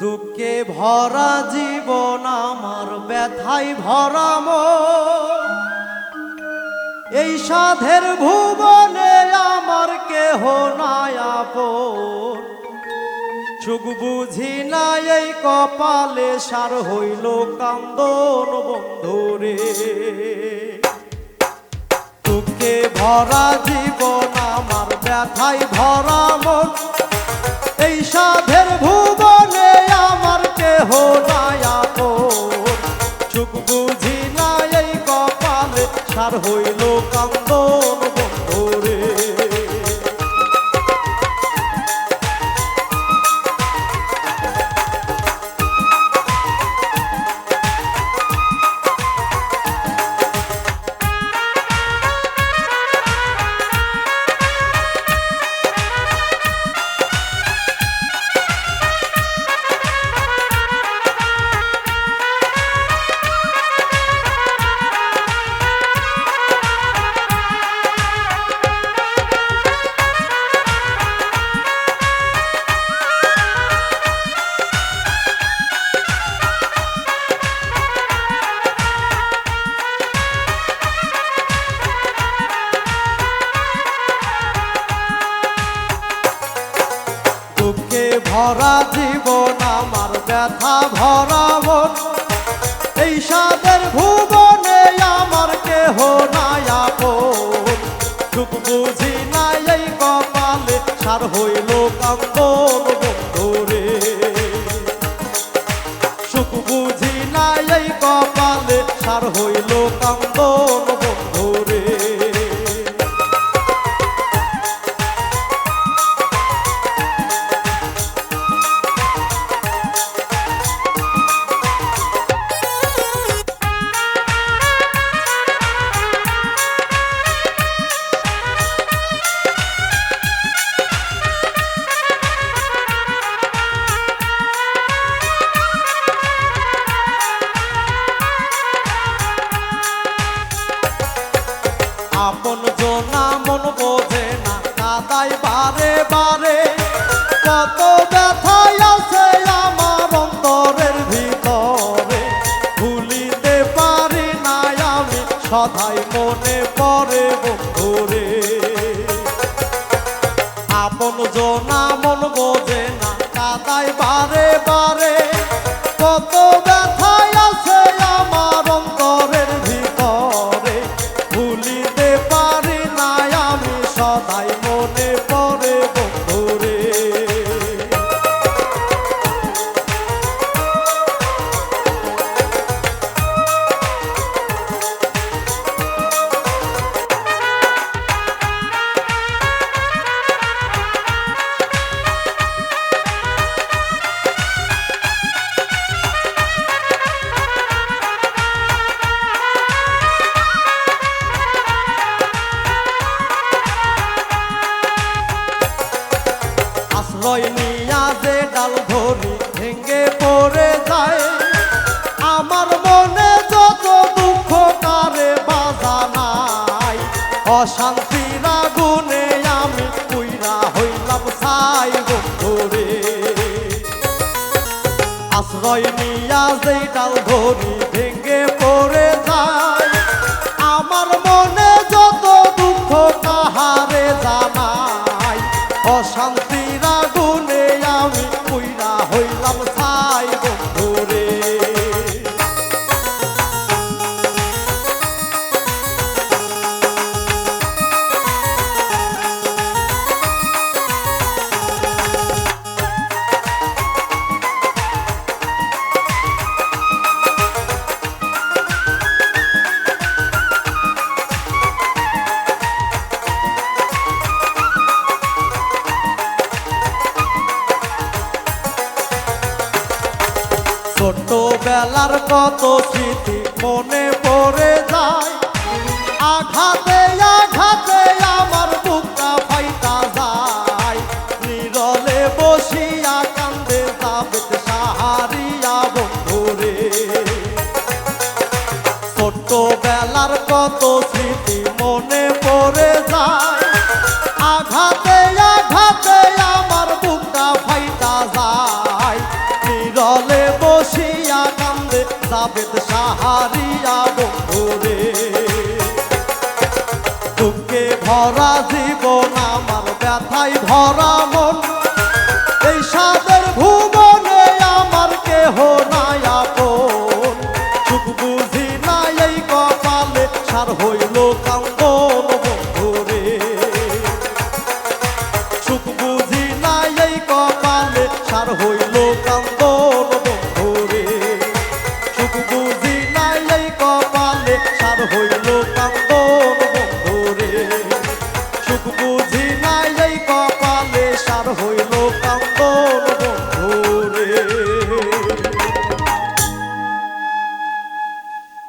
দুঃখে ভরা জীবন আমার ব্যথায় ভরা। এই সাধের ভুবনে আমার কেহ আপন সুখ বুঝি না এই কপালে, সার হইল কান্দন বন্ধুরে দুঃখে ভরা জীবন হইল ভরা জীবন, আমার ব্যথা ভরা মন। এই সাদের ভুবনে আমার কেহ নাই আপন। সুখ বুঝি নাই এই কপালে, সার হইল কান্দন বন্ধুরে। সুখ বুঝি নাই এই কপালে, সার হইল আপন জোনা মন বোঝে না কাদাই বারে বারে। কত ব্যথায় আছে আমার অন্তরের ভিতরে, ভুলিতে পারি না আমি, সদাই মনে পড়ে বন্ধুরে। আপন জোনা মন বোঝে না কাদাই বারে আশ্রয় নিয়া যে ডাল ধরি ভেঙ্গে পড়ে যায়। আমার মনে যত দুঃখ কারে বাধা নাই। অশান্তির আগুনে আমি কুইরা হইলাম ছাই বন্ধুরে আশ্রয় নিয়া যে ডাল ধরি হইলাম ছাই। কত স্মৃতি মনে পড়ে যায়। আঘাতে আঘাতে ভরা জীবন আমার ব্যথায় ভরা